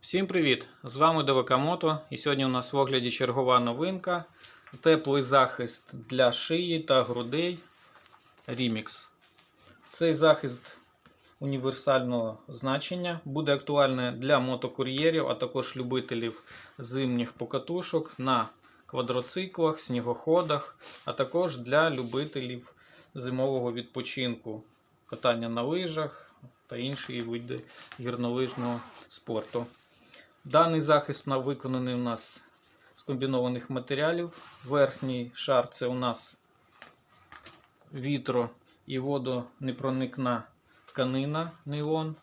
Всім привіт! З вами ДВК Мото і сьогодні у нас в огляді чергова новинка. Теплий захист для шиї та грудей Remix. Цей захист універсального значення буде актуальний для мотокур'єрів, а також любителів зимніх покатушок на квадроциклах, снігоходах, а також для любителів зимового відпочинку, катання на лижах та інші види гірнолижного спорту. Даний захист виконаний у нас з комбінованих матеріалів. Верхній шар це у нас вітро і водонепроникна тканина нейлон.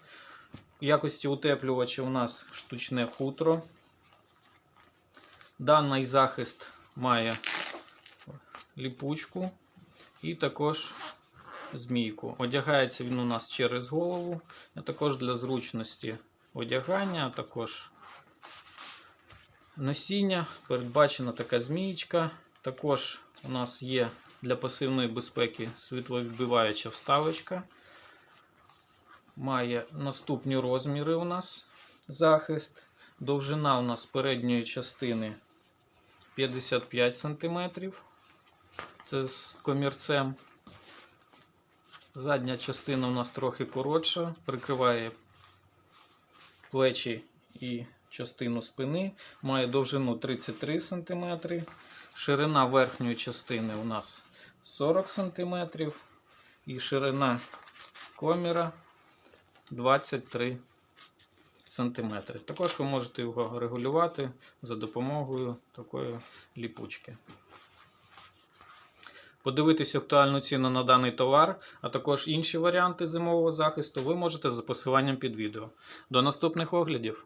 В якості утеплювача у нас штучне хутро. Даний захист має ліпучку і також змійку. Одягається він у нас через голову, а також для зручності одягання, а також носіння. Передбачена така змієчка. Також у нас є для пасивної безпеки світловідбиваюча вставочка. Має наступні розміри у нас захист. Довжина у нас передньої частини 55 см. Це з комірцем. Задня частина у нас трохи коротша, прикриває плечі і частину спини. Має довжину 33 см. Ширина верхньої частини у нас 40 см. І ширина коміра 23 см. Також ви можете його регулювати за допомогою такої ліпучки. Подивитись актуальну ціну на даний товар, а також інші варіанти зимового захисту ви можете за посиланням під відео. До наступних оглядів!